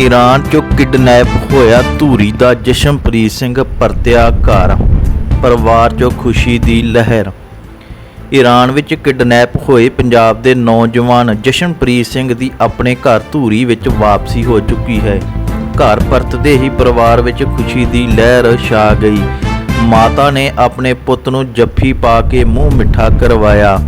Iran ਚੋਂ kidnap ਹੋਇਆ ਧੂਰੀ ਦਾ ਜਸ਼ਨਪ੍ਰੀਤ ਸਿੰਘ ਪਰਤਿਆ ਘਰ, ਪਰਿਵਾਰ ਚੋਂ ਖੁਸ਼ੀ ਦੀ ਲਹਿਰ। ਈਰਾਨ ਵਿੱਚ ਕਿਡਨੈਪ ਹੋਏ ਪੰਜਾਬ ਦੇ ਨੌਜਵਾਨ ਜਸ਼ਨਪ੍ਰੀਤ ਸਿੰਘ ਦੀ ਆਪਣੇ ਘਰ ਧੂਰੀ ਵਿੱਚ ਵਾਪਸੀ ਹੋ ਚੁੱਕੀ ਹੈ। ਘਰ ਪਰਤਦੇ ਹੀ ਪਰਿਵਾਰ ਵਿੱਚ ਖੁਸ਼ੀ ਦੀ ਲਹਿਰ ਛਾ ਗਈ। ਮਾਤਾ ਨੇ ਆਪਣੇ ਪੁੱਤ ਨੂੰ ਜੱਫੀ ਪਾ ਕੇ ਮੂੰਹ ਮਿੱਠਾ ਕਰਵਾਇਆ।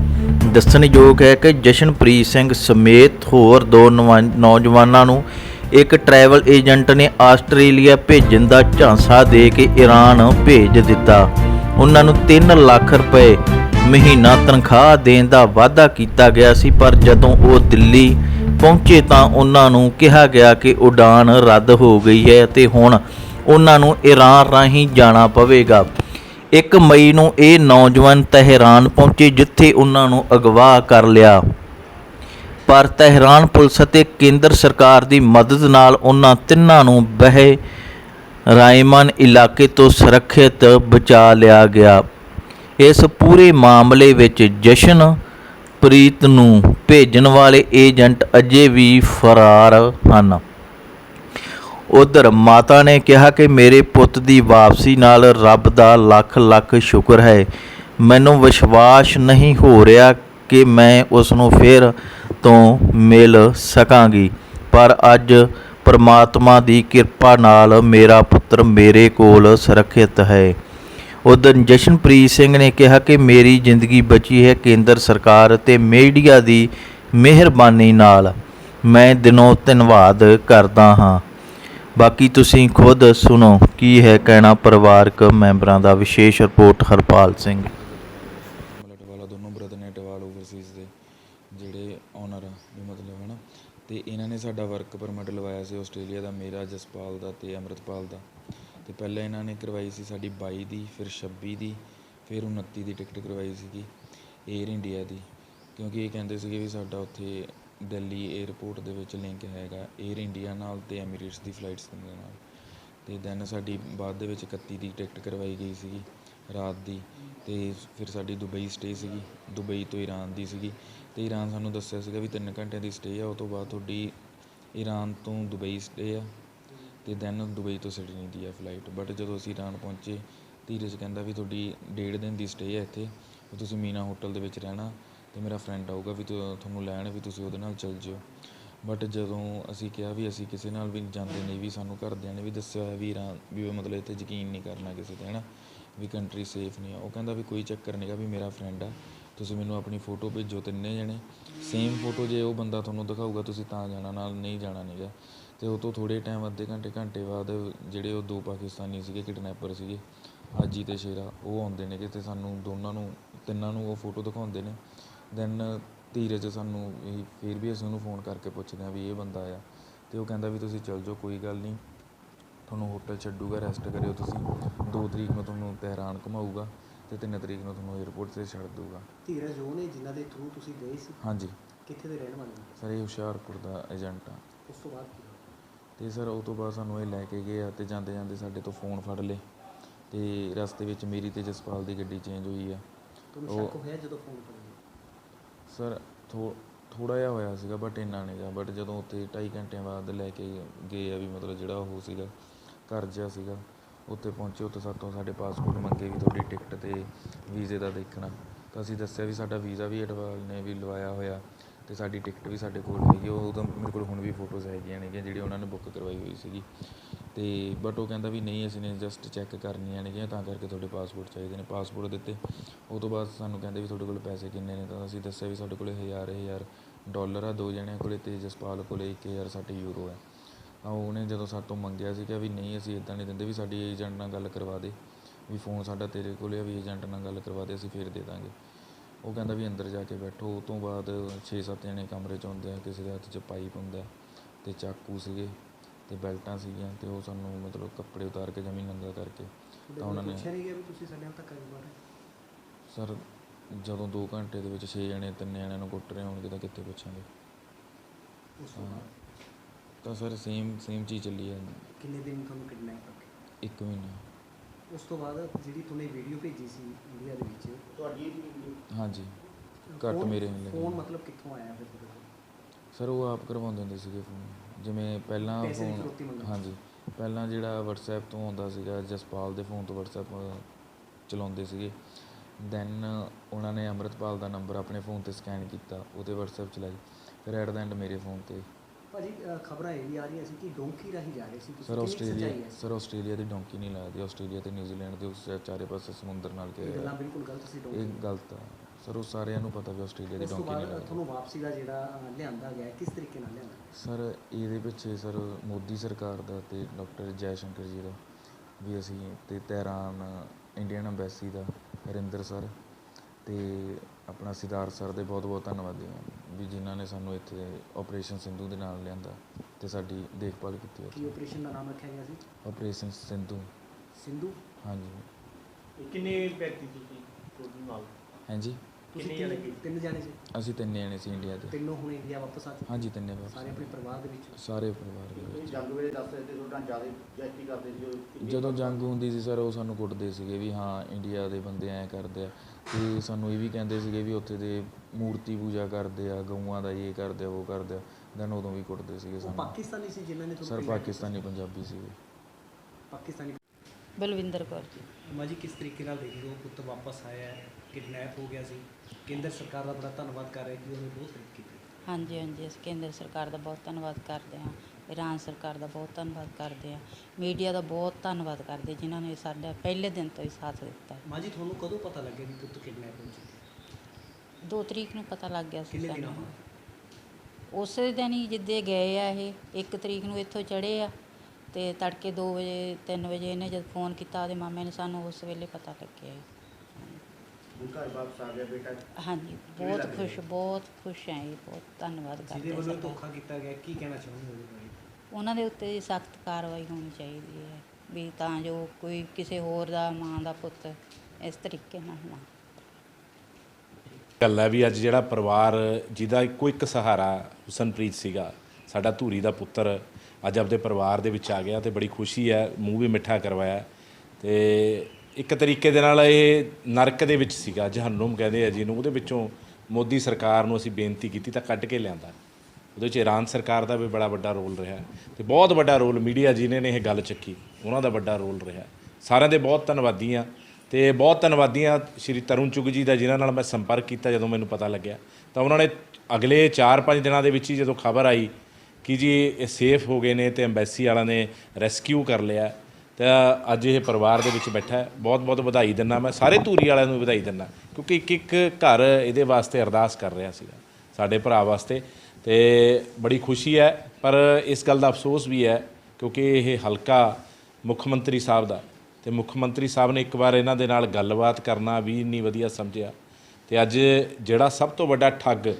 ਦੱਸਣਯੋਗ ਹੈ ਕਿ ਜਸ਼ਨਪ੍ਰੀਤ ਸਿੰਘ ਸਮੇਤ ਹੋਰ ਦੋ ਨੌਜਵਾਨ- ਨੌਜਵਾਨਾਂ ਨੂੰ ਇੱਕ ਟਰੈਵਲ ਏਜੰਟ ਨੇ ਆਸਟ੍ਰੇਲੀਆ ਭੇਜਣ ਦਾ ਝਾਂਸਾ ਦੇ ਕੇ ਈਰਾਨ ਭੇਜ ਦਿੱਤਾ। ਉਹਨਾਂ ਨੂੰ 3 ਲੱਖ ਰੁਪਏ ਮਹੀਨਾ ਤਨਖਾਹ ਦੇਣ ਦਾ ਵਾਅਦਾ ਕੀਤਾ ਗਿਆ ਸੀ, ਪਰ ਜਦੋਂ ਉਹ ਦਿੱਲੀ ਪਹੁੰਚੇ ਤਾਂ ਉਹਨਾਂ ਨੂੰ ਕਿਹਾ ਗਿਆ ਕਿ ਉਡਾਨ ਰੱਦ ਹੋ ਗਈ ਹੈ ਅਤੇ ਹੁਣ ਉਹਨਾਂ ਨੂੰ ਈਰਾਨ ਰਾਹੀਂ ਜਾਣਾ ਪਵੇਗਾ। 1 ਮਈ ਨੂੰ ਇਹ ਨੌਜਵਾਨ ਤਹਿਰਾਨ ਪਹੁੰਚੇ, ਜਿੱਥੇ ਉਹਨਾਂ ਨੂੰ ਅਗਵਾ ਕਰ ਲਿਆ। ਪਰ ਤਹਿਰਾਨ ਪੁਲਿਸ ਅਤੇ ਕੇਂਦਰ ਸਰਕਾਰ ਦੀ ਮਦਦ ਨਾਲ ਉਹਨਾਂ ਤਿੰਨਾਂ ਨੂੰ ਬਹਿ ਰਾਇਮਨ ਇਲਾਕੇ ਤੋਂ ਸੁਰੱਖਿਅਤ ਬਚਾ ਲਿਆ ਗਿਆ। ਇਸ ਪੂਰੇ ਮਾਮਲੇ ਵਿੱਚ ਜਸ਼ਨ ਪ੍ਰੀਤ ਨੂੰ ਭੇਜਣ ਵਾਲੇ ਏਜੰਟ ਅਜੇ ਵੀ ਫਰਾਰ ਹਨ। ਉਧਰ ਮਾਤਾ ਨੇ ਕਿਹਾ ਕਿ ਮੇਰੇ ਪੁੱਤ ਦੀ ਵਾਪਸੀ ਨਾਲ ਰੱਬ ਦਾ ਲੱਖ ਲੱਖ ਸ਼ੁਕਰ ਹੈ। ਮੈਨੂੰ ਵਿਸ਼ਵਾਸ ਨਹੀਂ ਹੋ ਰਿਹਾ ਕਿ ਮੈਂ ਉਸ ਨੂੰ ਫਿਰ ਤੋਂ ਮਿਲ ਸਕਾਂਗੀ। ਪਰ ਅੱਜ ਪਰਮਾਤਮਾ ਦੀ ਕਿਰਪਾ ਨਾਲ ਮੇਰਾ ਪੁੱਤਰ ਮੇਰੇ ਕੋਲ ਸੁਰੱਖਿਅਤ ਹੈ। ਉਧਰ ਜਸ਼ਨਪ੍ਰੀਤ ਸਿੰਘ ਨੇ ਕਿਹਾ ਕਿ ਮੇਰੀ ਜ਼ਿੰਦਗੀ ਬਚੀ ਹੈ ਕੇਂਦਰ ਸਰਕਾਰ ਅਤੇ ਮੀਡੀਆ ਦੀ ਮਿਹਰਬਾਨੀ ਨਾਲ। ਮੈਂ ਦਿਨੋਂ ਧੰਨਵਾਦ ਕਰਦਾ ਹਾਂ। ਬਾਕੀ ਤੁਸੀਂ ਖੁਦ ਸੁਣੋ ਕੀ ਹੈ ਕਹਿਣਾ ਪਰਿਵਾਰਕ ਮੈਂਬਰਾਂ ਦਾ। ਵਿਸ਼ੇਸ਼ ਰਿਪੋਰਟ ਹਰਪਾਲ ਸਿੰਘ ਮਲਟ ਵਾਲਾ ਦੋਨੋਂ ਬ੍ਰਦਰ ਨੇ ਟਵਾਲ ਓਵਰਸੀਜ਼ ਦੇ ਜਿਹੜੇ ਓਨਰ ਆ, ਵੀ ਮਤਲਬ ਹੈ ਨਾ ਅਤੇ ਇਹਨਾਂ ਨੇ ਸਾਡਾ ਵਰਕ ਪਰਮਿਟ ਲਵਾਇਆ ਸੀ ਆਸਟ੍ਰੇਲੀਆ ਦਾ, ਮੇਰਾ ਜਸਪਾਲ ਦਾ ਅਤੇ ਅੰਮ੍ਰਿਤਪਾਲ ਦਾ। ਅਤੇ ਪਹਿਲਾਂ ਇਹਨਾਂ ਨੇ ਕਰਵਾਈ ਸੀ ਸਾਡੀ ਬਾਈ ਦੀ, ਫਿਰ ਛੱਬੀ ਦੀ, ਫਿਰ ਉਨੱਤੀ ਦੀ ਟਿਕਟ ਕਰਵਾਈ ਸੀਗੀ ਏਅਰ ਇੰਡੀਆ ਦੀ। ਕਿਉਂਕਿ ਇਹ ਕਹਿੰਦੇ ਸੀਗੇ ਵੀ ਸਾਡਾ ਉੱਥੇ ਦਿੱਲੀ 에ਅਰਪੋਰਟ ਦੇ ਵਿੱਚ ਲਿੰਕ ਹੈਗਾ ਏਅਰ ਇੰਡੀਆ ਨਾਲ ਅਤੇ ਐਮੀਰੇਟਸ ਦੀ ਫਲਾਈਟਸ ਦੇ ਨਾਲ। ਅਤੇ ਦੈਨ ਸਾਡੀ ਬਾਅਦ ਦੇ ਵਿੱਚ 31 ਦੀ ਟਿਕਟ ਕਰਵਾਈ ਗਈ ਸੀਗੀ, ਰਾਤ ਦੀ। ਅਤੇ ਫਿਰ ਸਾਡੀ ਦੁਬਈ ਸਟੇ ਸੀਗੀ, ਦੁਬਈ ਤੋਂ ਈਰਾਨ ਦੀ ਸੀਗੀ। ਅਤੇ ਈਰਾਨ ਸਾਨੂੰ ਦੱਸਿਆ ਸੀਗਾ ਵੀ ਤਿੰਨ ਘੰਟਿਆਂ ਦੀ ਸਟੇਅ ਆ, ਉਹ ਤੋਂ ਬਾਅਦ ਤੁਹਾਡੀ ਈਰਾਨ ਤੋਂ ਦੁਬਈ ਸਟੇਅ ਆ ਅਤੇ ਦੈਨ ਦੁਬਈ ਤੋਂ ਸਿਡਨੀ ਦੀ ਆ ਫਲਾਈਟ ਬਟ ਜਦੋਂ ਅਸੀਂ ਈਰਾਨ ਪਹੁੰਚੇ, ਧੀਰਜ ਕਹਿੰਦਾ ਵੀ ਤੁਹਾਡੀ ਡੇਢ ਦਿਨ ਦੀ ਸਟੇਅ ਆ ਇੱਥੇ, ਵੀ ਤੁਸੀਂ ਮੀਨਾ ਹੋਟਲ ਦੇ ਵਿੱਚ ਰਹਿਣਾ ਅਤੇ ਮੇਰਾ ਫਰੈਂਡ ਆਊਗਾ ਵੀ ਤੁਹਾਨੂੰ ਲੈਣ ਵੀ ਤੁਸੀਂ ਉਹਦੇ ਨਾਲ ਚੱਲ ਜਿਓ। ਬਟ ਜਦੋਂ ਅਸੀਂ ਕਿਹਾ ਵੀ ਅਸੀਂ ਕਿਸੇ ਨਾਲ ਵੀ ਜਾਂਦੇ ਨਹੀਂ, ਵੀ ਸਾਨੂੰ ਘਰਦਿਆਂ ਨੇ ਵੀ ਦੱਸਿਆ ਹੋਇਆ ਵੀ ਈਰਾਨ, ਵੀ ਮਤਲਬ ਇੱਥੇ ਯਕੀਨ ਨਹੀਂ ਕਰਨਾ ਕਿਸੇ ਤੇ ਹੈ ਨਾ ਵੀ ਕੰਟਰੀ ਸੇਫ ਨਹੀਂ ਆ। ਉਹ ਕਹਿੰਦਾ ਵੀ ਕੋਈ ਚੱਕਰ ਨਹੀਂਗਾ ਵੀ ਮੇਰਾ ਫਰੈਂਡ ਆ ਤੁਸੀਂ ਮੈਨੂੰ ਆਪਣੀ ਫੋਟੋ ਭੇਜੋ ਤਿੰਨੇ ਜਣੇ। ਸੇਮ ਫੋਟੋ ਜੇ ਉਹ ਬੰਦਾ ਤੁਹਾਨੂੰ ਦਿਖਾਊਗਾ, ਤੁਸੀਂ ਤਾਂ ਜਾਣਾ, ਨਾਲ ਨਹੀਂ ਜਾਣਾ ਨਹੀਂਗਾ ਅਤੇ ਉਹ ਤੋਂ ਥੋੜ੍ਹੇ ਟਾਈਮ ਅੱਧੇ ਘੰਟੇ ਘੰਟੇ ਬਾਅਦ ਜਿਹੜੇ ਉਹ ਦੋ ਪਾਕਿਸਤਾਨੀ ਸੀਗੇ, ਕਿਡਨੈਪਰ ਸੀਗੇ, ਹਾਜੀ ਅਤੇ ਸ਼ੇਰਾ, ਉਹ ਆਉਂਦੇ ਨੇਗੇ ਅਤੇ ਸਾਨੂੰ ਦੋਨਾਂ ਨੂੰ, ਤਿੰਨਾਂ ਨੂੰ ਉਹ ਫੋਟੋ ਦਿਖਾਉਂਦੇ ਨੇ। ਦੈਨ ਧੀਰਜ ਸਾਨੂੰ ਵੀ ਫਿਰ ਵੀ ਅਸੀਂ ਉਹਨੂੰ ਫੋਨ ਕਰਕੇ ਪੁੱਛਦੇ ਹਾਂ ਵੀ ਇਹ ਬੰਦਾ ਆ ਅਤੇ ਉਹ ਕਹਿੰਦਾ ਵੀ ਤੁਸੀਂ ਚੱਲ ਜਾਓ, ਕੋਈ ਗੱਲ ਨਹੀਂ। ਤੁਹਾਨੂੰ ਹੋਟਲ ਛੱਡੂਗਾ ਰੈਸਟ ਕਰਿਓ ਤੁਸੀਂ। ਦੋ ਤਰੀਕ ਨੂੰ ਤੁਹਾਨੂੰ ਤਹਿਰਾਨ ਘੁਮਾਊਗਾ। ਤੇ 3 ਤਰੀਕ ਨੂੰ ਤੁਹਾਨੂੰ 에ਅਰਪੋਰਟ ਤੇ ਛੱਡ ਦਊਗਾ। ਧੀਰਜ ਉਹ ਨੇ ਜਿਨ੍ਹਾਂ ਦੇ ਥਰੂ ਤੁਸੀਂ ਗਏ ਸੀ? ਹਾਂਜੀ। ਕਿੱਥੇ ਦੇ ਰਹਿਣ ਵਾਲੇ ਨੇ ਸਰ ਇਹ ਹੁਸ਼ਿਆਰਪੁਰ ਦਾ ਏਜੰਟ ਆ। ਉਸ ਤੋਂ ਬਾਅਦ ਕੀ ਹੋਇਆ? ਤੇ ਸਰ ਉਹ ਤੋਂ ਬਾਅਦ ਸਾਨੂੰ ਇਹ ਲੈ ਕੇ ਗਏ ਆ ਤੇ ਜਾਂਦੇ ਜਾਂਦੇ ਸਾਡੇ ਤੋਂ ਫੋਨ ਫੜ ਲਏ। ਤੇ ਰਸਤੇ ਵਿੱਚ ਮੇਰੀ ਤੇ ਜਸਪਾਲ ਦੀ ਗੱਡੀ ਚੇਂਜ ਹੋਈ ਆ। ਤੁਹਾਨੂੰ ਸ਼ੱਕ ਹੋਇਆ ਜਦੋਂ ਫੋਨ ਕਰਿਆ ਸਰ ਥੋ ਥੋੜਾ ਜਿਹਾ ਹੋਇਆ ਸੀਗਾ ਬਟ ਇੰਨਾ ਨਹੀਂ ਗਾ। ਬਟ ਜਦੋਂ ਉੱਥੇ 2.5 ਘੰਟਿਆਂ ਬਾਅਦ ਲੈ ਕੇ ਗਏ ਆ ਵੀ ਮਤਲਬ ਜਿਹੜਾ ਉਹ ਸੀਗਾ ਘਰ ਜਿਹਾ ਸੀਗਾ ਉੱਥੇ ਪਹੁੰਚੇ, ਉੱਥੇ ਸਾਤੋਂ ਸਾਡੇ ਪਾਸਪੋਰਟ ਮੰਗੇ ਵੀ ਤੁਹਾਡੀ ਟਿਕਟ ਤੇ ਵੀਜ਼ੇ ਦਾ ਦੇਖਣਾ। ਤਾਂ ਅਸੀਂ ਦੱਸਿਆ ਵੀ ਸਾਡਾ ਵੀਜ਼ਾ ਵੀ ਅਡਵਾਲ ਨੇ, ਵੀ ਲਵਾਇਆ ਹੋਇਆ ਤੇ ਸਾਡੀ ਟਿਕਟ ਵੀ ਸਾਡੇ ਕੋਲ ਹੈਗੀ ਉਹ ਤਾਂ ਮੇਰੇ ਕੋਲ ਹੁਣ ਵੀ ਫੋਟੋਜ਼ ਹੈਗੀਆਂ ਨੇਗੀਆਂ ਜਿਹੜੀ ਉਹਨਾਂ ਨੇ ਬੁੱਕ ਕਰਵਾਈ ਹੋਈ ਸੀਗੀ। ਤੇ ਬਟ ਉਹ ਕਹਿੰਦਾ ਵੀ ਨਹੀਂ, ਅਸੀਂ ਨੇ ਜਸਟ ਚੈੱਕ ਕਰਨੀਆਂ ਨੇਗੀਆਂ, ਤਾਂ ਕਰਕੇ ਤੁਹਾਡੇ ਪਾਸਪੋਰਟ ਚਾਹੀਦੇ ਨੇ। ਪਾਸਪੋਰਟ ਦਿੱਤੇ। ਉਹ ਤੋਂ ਬਾਅਦ ਸਾਨੂੰ ਕਹਿੰਦੇ ਵੀ ਤੁਹਾਡੇ ਕੋਲ ਪੈਸੇ ਕਿੰਨੇ ਨੇ, ਤਾਂ ਅਸੀਂ ਦੱਸਿਆ ਵੀ ਸਾਡੇ ਕੋਲ ਹਜ਼ਾਰ ਹਜ਼ਾਰ ਡਾਲਰ ਆ, ਦੋ ਜਣਿਆਂ ਕੋਲੇ ਤੇ ਜਸਪਾਲ ਕੋਲੇ 1060 ਯੂਰੋ ਹੈ ਤਾਂ ਉਹਨੇ ਜਦੋਂ ਸਾਡੇ ਤੋਂ ਮੰਗਿਆ ਸੀ ਕਿ ਵੀ ਨਹੀਂ ਅਸੀਂ ਇਦਾਂ ਨਹੀਂ ਦਿੰਦੇ ਵੀ ਸਾਡੀ ਏਜੰਟ ਨਾਲ ਗੱਲ ਕਰਵਾ ਦੇ ਵੀ ਫੋਨ ਸਾਡਾ ਤੇਰੇ ਕੋਲੇ ਆ ਵੀ ਏਜੰਟ ਨਾਲ ਗੱਲ ਕਰਵਾ ਦੇ ਅਸੀਂ ਫੇਰ ਦੇ ਦਾਂਗੇ। ਉਹ ਕਹਿੰਦਾ ਵੀ ਅੰਦਰ ਜਾ ਕੇ ਬੈਠੋ ਉਹ ਤੋਂ ਬਾਅਦ 6-7 ਜਣੇ ਕਮਰੇ 'ਚ ਹੁੰਦੇ ਆ ਕਿਸੇ ਦੇ ਹੱਥ 'ਚ ਪਾਈਪ ਹੁੰਦਾ ਤੇ ਚਾਕੂ ਸੀਗੇ ਤੇ ਬੈਲਟਾਂ ਸੀਗੀਆਂ ਤੇ ਉਹ ਸਾਨੂੰ ਮਤਲਬ ਕੱਪੜੇ ਉਤਾਰ ਕੇ ਜ਼ਮੀਨ ਨੰਗਾ ਕਰਕੇ ਤਾਂ ਉਹਨਾਂ ਨੇ ਪੁੱਛਿਆ ਨਹੀਂ ਗਿਆ ਵੀ ਤੁਸੀਂ ਸਾਡੇ ਨਾਲ ਧੱਕਾ ਕਿਉਂ ਸਰ ਜਦੋਂ 2 ਘੰਟੇ ਦੇ ਵਿੱਚ 6 ਜਣੇ ਤਿੰਨ ਜਣਿਆਂ ਨੂੰ ਕੁੱਟ ਰਹੇ ਹੋਣਗੇ ਤਾਂ ਕਿੱਥੇ ਪੁੱਛਾਂਗੇ? ਉਸ ਤੋਂ। ਬਾਅਦ? ਤਾਂ ਸਰ ਸੇਮ ਸੇਮ ਚੀਜ਼ ਚੱਲੀ ਹੈ। ਕਿੰਨੇ ਦਿਨ ਤੁਹਾਨੂੰ ਕਿਡਨੈਪ ਰੱਖਿਆ ਇੱਕ ਮਹੀਨਾ। ਉਸ ਤੋਂ ਬਾਅਦ ਜਿਹੜੀ ਤੁਮਨੇ ਵੀਡੀਓ ਭੇਜੀ ਸੀ ਇੰਡੀਆ ਦੇ ਵਿੱਚ ਤੁਹਾਡੀ ਹਾਂਜੀ। ਘੱਟ ਮੇਰੇ ਨਹੀਂ ਲੱਗੇ। ਫੋਨ ਮਤਲਬ ਕਿੱਥੋਂ ਆਇਆ ਫਿਰ ਤੁਹਾਡੇ ਕੋਲ? ਸਰ ਉਹ ਆਪ ਕਰਵਾਉਂਦੇ ਹੁੰਦੇ ਸੀਗੇ ਫੋਨ ਜਿਵੇਂ ਪਹਿਲਾਂ ਪੈਸੇ ਦੀ ਫੋਨ ਮੰਗਦੇ। ਹਾਂਜੀ। ਪਹਿਲਾਂ ਜਿਹੜਾ WhatsApp ਤੋਂ ਆਉਂਦਾ ਸੀਗਾ ਜਸਪਾਲ ਦੇ ਫੋਨ ਤੋਂ WhatsApp ਚਲਾਉਂਦੇ ਸੀਗੇ। ਦੈਨ ਉਹਨਾਂ ਨੇ ਅੰਮ੍ਰਿਤਪਾਲ ਦਾ ਨੰਬਰ ਆਪਣੇ ਫੋਨ ਤੇ ਸਕੈਨ ਕੀਤਾ ਉਹਤੇ WhatsApp ਚਲਾਈ। ਫਿਰ ਐਟ ਦਾ ਐਂਡ ਮੇਰੇ ਫੋਨ ਤੇ। ਭਾਜੀ ਖਬਰਾਂ ਇਹ ਵੀ ਆ ਰਹੀਆਂ ਸੀ ਕਿ ਡੋਂਕੀ ਰਾਹੀਂ ਜਾ ਰਹੇ ਸੀ। ਤੁਸੀਂ ਸਰ ਕਿੰਨੀ ਕੁ ਆਸਟ੍ਰੇਲੀਆ ਸੱਚਾਈ ਹੈ? ਸਰ ਆਸਟ੍ਰੇਲੀਆ ਦੀ ਡੋਂਕੀ ਨਹੀਂ ਲੱਗਦੀ ਆਸਟ੍ਰੇਲੀਆ ਤੇ ਨਿਊਜ਼ੀਲੈਂਡ ਦੇ ਉਸ ਚਾਰੇ ਪਾਸੇ ਸਮੁੰਦਰ ਨਾਲ ਇਹ ਗੱਲਾਂ ਬਿਲਕੁਲ ਗਲਤ ਸੀ ਇਹ ਡੋਂਕੀ ਗਲਤ ਆ। ਸਰ ਉਹ ਸਾਰਿਆਂ ਨੂੰ ਪਤਾ ਵੀ ਆਸਟ੍ਰੇਲੀਆ ਦੀ ਉਸ ਤੋਂ ਡੋਂਕੀ ਨਹੀਂ ਬਾਅਦ ਤੁਹਾਨੂੰ ਵਾਪਸੀ ਦਾ ਜਿਹੜਾ ਅ, ਲਿਆਂਦਾ ਗਿਆ ਹੈ, ਕਿਸ ਤਰੀਕੇ ਨਾਲ ਲਿਆਂਦਾ ਸਰ ਇਹਦੇ ਪਿੱਛੇ ਸਰ ਮੋਦੀ ਸਰਕਾਰ ਦਾ ਤੇ ਡਾਕਟਰ ਜੈ ਸ਼ੰਕਰ ਜੀ ਦਾ ਵੀ ਅਸੀਂ ਤੇ ਤਹਿਰਾਨ ਇੰਡੀਅਨ ਐਮਬੈਸੀ ਦਾ ਹਰਿੰਦਰ ਸਰ ਤੇ ਆਪਣਾ ਸਿਦਾਰ ਸਰ ਦੇ ਬਹੁਤ ਬਹੁਤ ਧੰਨਵਾਦੀ ਹਾਂ ਵੀ ਜਿਨ੍ਹਾਂ ਨੇ ਸਾਨੂੰ ਇੱਥੇ ਆਪਰੇਸ਼ਨ ਸਿੰਧੂ ਦੇ ਨਾਲ ਲਿਆਂਦਾ ਤੇ ਸਾਡੀ ਦੇਖਭਾਲ ਕੀਤੀ ਕੀ ਆਪਰੇਸ਼ਨ ਦਾ ਨਾਮ ਰੱਖਿਆ ਗਿਆ ਸੀ? ਆਪਰੇਸ਼ਨ ਸਿੰਧੂ। ਸਿੰਧੂ? ਹਾਂਜੀ। ਕਿੰਨੇ ਵਿਅਕਤੀ ਤੁਸੀਂ ਟੋਟਲ ਨਾਲ? ਹਾਂਜੀ। ਕਿੰਨੇ ਜਾਣੇ ਤਿੰਨ- ਤਿੰਨ ਜਾਣੇ ਸੀ? ਅਸੀਂ ਤਿੰਨੇ ਜਣੇ ਸੀ ਇੰਡੀਆ ਦੇ। ਤਿੰਨੋਂ ਹੁਣ ਇੰਡੀਆ ਵਾਪਸ ਆ ਚੁੱਕੇ। ਹਾਂਜੀ ਤਿੰਨੇ ਵਾਪਸ ਸਾਰੇ ਆਪਣੇ ਪਰਿਵਾਰ ਦੇ ਵਿੱਚ? ਸਾਰੇ ਪਰਿਵਾਰ ਦੇ ਵਿੱਚ। ਜੰਗ ਵੇਲੇ ਦੱਸ ਰਹੇ ਤੇ ਤੁਹਾਡਾ ਜ਼ਿਆਦਾ ਜੈਸਤੀ ਕਰਦੇ ਸੀ ਉਹ ਜਦੋਂ ਜੰਗ ਹੁੰਦੀ ਸੀ ਸਰ ਉਹ ਸਾਨੂੰ ਕੁੱਟਦੇ ਸੀਗੇ ਵੀ ਹਾਂ ਇੰਡੀਆ ਦੇ ਬੰਦੇ ਐਂ ਕਰਦੇ ਆ। ਤੇ ਸਾਨੂੰ ਇਹ ਵੀ ਕਹਿੰਦੇ ਸੀਗੇ ਵੀ ਉੱਥੇ ਦੇ ਮੂਰਤੀ ਪੂਜਾ ਕਰਦੇ ਆ ਗਊਆਂ ਦਾ ਇਹ ਕਰਦੇ ਆ ਉਹ ਕਰਦੇ ਆ। ਦੈਨ ਉਦੋਂ ਵੀ ਕੁੱਟਦੇ ਸੀਗੇ ਉਹ ਸਾਨੂੰ। ਪਾਕਿਸਤਾਨੀ ਸੀ ਜਿਨ੍ਹਾਂ ਨੇ ਸਰ? ਪਾਕਿਸਤਾਨੀ ਪੰਜਾਬੀ ਸੀਗੇ। ਪਾਕਿਸਤਾਨੀ ਬਲਵਿੰਦਰ ਕੌਰ ਜੀ। ਮਾਂ ਜੀ ਕਿਸ ਤਰੀਕੇ ਨਾਲ ਦੇਖਦੇ ਹੋ? ਪੁੱਤ ਵਾਪਸ ਆਇਆ ਹੈ ਕਿਡਨੈਪ ਹੋ ਗਿਆ ਸੀ। ਕੇਂਦਰ ਸਰਕਾਰ ਦਾ ਬੜਾ ਧੰਨਵਾਦ ਕਰ ਰਿਹਾ ਕਿ ਉਹਨੇ ਬਹੁਤ ਹੈਲਪ ਕੀਤੀ। ਹਾਂਜੀ ਹਾਂਜੀ ਅਸੀਂ ਕੇਂਦਰ ਸਰਕਾਰ ਦਾ ਬਹੁਤ ਧੰਨਵਾਦ ਕਰਦੇ ਹਾਂ ਇਰਾਨ ਸਰਕਾਰ ਦਾ ਬਹੁਤ ਧੰਨਵਾਦ ਕਰਦੇ ਹਾਂ ਮੀਡੀਆ ਦਾ ਬਹੁਤ ਧੰਨਵਾਦ ਕਰਦੇ ਜਿਨ੍ਹਾਂ ਨੇ ਸਾਡਾ ਪਹਿਲੇ ਦਿਨ ਤੋਂ ਹੀ ਸਾਥ ਦਿੱਤਾ। ਮਾਂ ਜੀ ਤੁਹਾਨੂੰ ਕਦੋਂ ਪਤਾ ਲੱਗਿਆ ਕਿ ਪੁੱਤ ਕਿਡਨੈਪ ਹੋ ਚੁੱਕਿਆ? ਦੋ ਤਰੀਕ ਨੂੰ ਪਤਾ ਲੱਗ ਗਿਆ ਸੀ ਕਿੰਨੇ ਦਿਨਾਂ ਸਾਨੂੰ। ਬਾਅਦ? ਉਸੇ ਦਿਨ ਹੀ ਜਿੱਦੇ ਗਏ ਆ ਇਹ ਇੱਕ ਤਰੀਕ ਨੂੰ ਇੱਥੋਂ ਚੜ੍ਹੇ ਆ ਤੇ ਤੜਕੇ 2 ਵਜੇ 3 ਵਜੇ ਇਹਨੇ ਜਦ ਫੋਨ ਕੀਤਾ ਉਹਦੇ ਮਾਮੇ ਨੇ ਸਾਨੂੰ ਉਸ ਵੇਲੇ ਪਤਾ ਲੱਗਿਆ। ਹੁਣ ਘਰ ਵਾਪਸ ਆ ਗਿਆ ਬੇਟਾ ਹਾਂਜੀ ਬਹੁਤ ਲੱਗ ਰਿਹਾ? ਖੁਸ਼ ਬਹੁਤ ਖੁਸ਼ ਹਾਂ ਜੀ ਬਹੁਤ ਧੰਨਵਾਦ ਜਿਹਦੇ ਕਰਦੇ ਹਾਂ ਵੱਲੋਂ ਸਰਕਾਰ ਧੋਖਾ ਕੀਤਾ ਗਿਆ ਕੀ ਕਹਿਣਾ ਚਾਹੁੰਦੇ ਹੋ ਉਹਦੇ ਬਾਰੇ ਉਹਨਾਂ ਦੇ ਉੱਤੇ ਸਖਤ ਕਾਰਵਾਈ ਹੋਣੀ ਚਾਹੀਦੀ ਹੈ ਵੀ ਤਾਂ ਜੋ ਕੋਈ ਕਿਸੇ ਹੋਰ ਦਾ ਮਾਂ ਦਾ ਪੁੱਤ ਇਸ ਤਰੀਕੇ ਨਾਲ ਨਾ ਗੱਲ ਹੈ ਵੀ ਅੱਜ ਜਿਹੜਾ ਪਰਿਵਾਰ ਜਿਹਦਾ ਇੱਕੋ ਇੱਕ ਸਹਾਰਾ ਹੁਸਨਪ੍ਰੀਤ ਸੀਗਾ ਸਾਡਾ ਧੂਰੀ ਦਾ ਪੁੱਤਰ ਅੱਜ ਆਪਦੇ ਪਰਿਵਾਰ ਦੇ ਵਿੱਚ ਆ ਗਿਆ ਤੇ ਬੜੀ ਖੁਸ਼ੀ ਹੈ ਮੂੰਹ ਵੀ ਮਿੱਠਾ ਕਰਵਾਇਆ ਤੇ ਇੱਕ ਤਰੀਕੇ ਦੇ ਨਾਲ ਇਹ ਨਰਕ ਦੇ ਵਿੱਚ ਸੀਗਾ, ਜਹੰਨਮ ਕਹਿੰਦੇ ਆ ਜਿਹਨੂੰ ਉਹਦੇ ਵਿੱਚੋਂ ਮੋਦੀ ਸਰਕਾਰ ਨੂੰ ਅਸੀਂ ਬੇਨਤੀ ਕੀਤੀ ਤਾਂ ਕੱਢ ਕੇ ਲਿਆਂਦਾ। ਉਹਦੇ ਵਿੱਚ ਇਰਾਨ ਸਰਕਾਰ ਦਾ ਵੀ ਬੜਾ ਵੱਡਾ ਰੋਲ ਰਿਹਾ ਤੇ ਬਹੁਤ ਵੱਡਾ ਰੋਲ ਮੀਡੀਆ ਜਿਨ੍ਹਾਂ ਨੇ ਇਹ ਗੱਲ ਚੱਕੀ। ਉਹਨਾਂ ਦਾ ਵੱਡਾ ਰੋਲ ਰਿਹਾ ਸਾਰਿਆਂ ਦੇ ਬਹੁਤ ਧੰਨਵਾਦੀ ਹਾਂ ਤੇ ਬਹੁਤ ਧੰਨਵਾਦੀ ਹਾਂ ਸ਼੍ਰੀ ਤਰੁਣ ਚੁਗ ਜੀ ਦਾ, ਜਿਨ੍ਹਾਂ ਨਾਲ ਮੈਂ ਸੰਪਰਕ ਕੀਤਾ ਜਦੋਂ ਮੈਨੂੰ ਪਤਾ ਲੱਗਿਆ। ਤਾਂ ਉਹਨਾਂ ਨੇ ਅਗਲੇ 4-5 ਦਿਨਾਂ ਦੇ ਵਿੱਚ ਹੀ ਜਦੋਂ ਖਬਰ ਆਈ ਕਿ ਜੀ ਇਹ ਸੇਫ ਹੋ ਗਏ ਨੇ ਤੇ ਐਮਬੈਸੀ ਵਾਲਿਆਂ ਨੇ ਰੈਸਕਿਊ ਕਰ ਲਿਆ। ਤਾਂ ਅੱਜ ਇਹ ਪਰਿਵਾਰ ਦੇ ਵਿੱਚ ਬੈਠਾ ਬਹੁਤ ਬਹੁਤ ਵਧਾਈ ਦਿੰਦਾ ਮੈਂ, ਸਾਰੇ ਧੂਰੀ ਵਾਲਿਆਂ ਨੂੰ ਵਧਾਈ ਦਿੰਦਾ, ਕਿਉਂਕਿ ਇੱਕ ਇੱਕ ਘਰ ਇਹਦੇ ਵਾਸਤੇ ਅਰਦਾਸ ਕਰ ਰਿਹਾ ਸੀਗਾ, ਸਾਡੇ ਭਰਾ ਵਾਸਤੇ, ਤੇ ਬੜੀ ਖੁਸ਼ੀ ਹੈ, ਪਰ ਇਸ ਗੱਲ ਦਾ ਅਫਸੋਸ ਵੀ ਹੈ, ਕਿਉਂਕਿ ਇਹ ਹਲਕਾ ਮੁੱਖ ਮੰਤਰੀ ਸਾਹਿਬ ਦਾ, ਤੇ ਮੁੱਖ ਮੰਤਰੀ ਸਾਹਿਬ ਨੇ ਇੱਕ ਵਾਰ ਇਹਨਾਂ ਦੇ ਨਾਲ ਗੱਲਬਾਤ ਕਰਨਾ ਵੀ ਨਹੀਂ ਵਧੀਆ ਸਮਝਿਆ, ਤੇ ਅੱਜ ਜਿਹੜਾ ਸਭ ਤੋਂ ਵੱਡਾ ਠੱਗ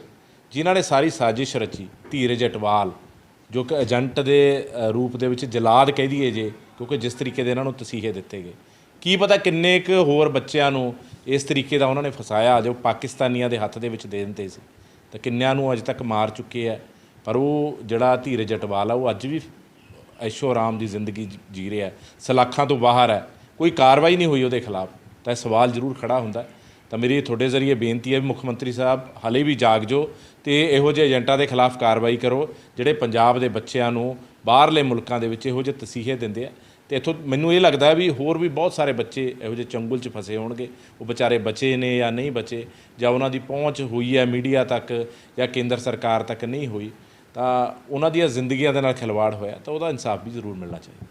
ਜਿਨ੍ਹਾਂ ਨੇ ਸਾਰੀ ਸਾਜ਼ਿਸ਼ ਰਚੀ, ਧੀਰਜ ਅਟਵਾਲ, ਜੋ ਕਿ ਏਜੰਟ ਦੇ ਰੂਪ ਦੇ ਵਿੱਚ ਜਲਾਦ ਕਹਿ ਦਈਏ ਜੇ ਕਿਉਂਕਿ ਜਿਸ ਤਰੀਕੇ ਦੇ ਇਹਨਾਂ ਨੂੰ ਤਸੀਹੇ ਦਿੱਤੇ ਗਏ। ਕੀ ਪਤਾ ਕਿੰਨੇ ਕੁ ਹੋਰ ਬੱਚਿਆਂ ਨੂੰ ਇਸ ਤਰੀਕੇ ਦਾ ਉਹਨਾਂ ਨੇ ਫਸਾਇਆ, ਜੋ ਪਾਕਿਸਤਾਨੀਆਂ ਦੇ ਹੱਥ ਦੇ ਵਿੱਚ ਦੇ ਦਿੰਦੇ ਸੀ। ਤਾਂ ਕਿੰਨਿਆਂ ਨੂੰ ਅਜੇ ਤੱਕ ਮਾਰ ਚੁੱਕੇ ਆ। ਪਰ ਉਹ ਜਿਹੜਾ ਧੀਰਜ ਜਟਵਾਲ ਆ, ਉਹ ਅੱਜ ਵੀ ਐਸ਼ੋ ਆਰਾਮ ਦੀ ਜ਼ਿੰਦਗੀ ਜੀ ਰਿਹਾ ਸਲਾਖਾਂ ਤੋਂ ਬਾਹਰ ਹੈ। ਕੋਈ ਕਾਰਵਾਈ ਨਹੀਂ ਹੋਈ ਉਹਦੇ ਖਿਲਾਫ। ਤਾਂ ਇਹ ਸਵਾਲ ਜ਼ਰੂਰ ਖੜਾ ਹੁੰਦਾ ਤਾਂ ਮੇਰੀ ਤੁਹਾਡੇ ਜ਼ਰੀਏ ਬੇਨਤੀ ਹੈ ਵੀ ਮੁੱਖ ਮੰਤਰੀ ਸਾਹਿਬ, ਹਲੇ ਵੀ ਜਾਗ ਜੋ ਤੇ ਇਹੋ ਜਿਹੇ ਏਜੰਟਾਂ ਦੇ ਖਿਲਾਫ ਕਾਰਵਾਈ ਕਰੋ, ਜਿਹੜੇ ਪੰਜਾਬ ਦੇ ਬੱਚਿਆਂ ਨੂੰ ਬਾਹਰਲੇ ਮੁਲਕਾਂ ਦੇ ਵਿੱਚ ਇਹੋ ਜਿਹੇ ਤਸੀਹੇ ਦਿੰਦੇ ਆ। ਤੇ ਇਥੋਂ ਮੈਨੂੰ ਇਹ ਲੱਗਦਾ ਵੀ ਹੋਰ ਵੀ ਬਹੁਤ ਸਾਰੇ ਬੱਚੇ ਇਹੋ ਜਿਹੇ ਚੰਗੁਲ 'ਚ ਫਸੇ ਹੋਣਗੇ। ਉਹ ਵਿਚਾਰੇ ਬਚੇ ਨੇ ਜਾਂ ਨਹੀਂ ਬਚੇ, ਜਾਂ ਉਹਨਾਂ ਦੀ ਪਹੁੰਚ ਹੋਈ ਹੈ ਮੀਡੀਆ ਤੱਕ ਜਾਂ ਕੇਂਦਰ ਸਰਕਾਰ ਤੱਕ ਨਹੀਂ ਹੋਈ, ਤਾਂ ਉਹਨਾਂ ਦੀਆਂ ਜ਼ਿੰਦਗੀਆਂ ਦੇ ਨਾਲ ਖਿਲਵਾੜ ਹੋਇਆ, ਤਾਂ ਉਹਦਾ ਇਨਸਾਫ ਵੀ ਜ਼ਰੂਰ ਮਿਲਣਾ ਚਾਹੀਦਾ।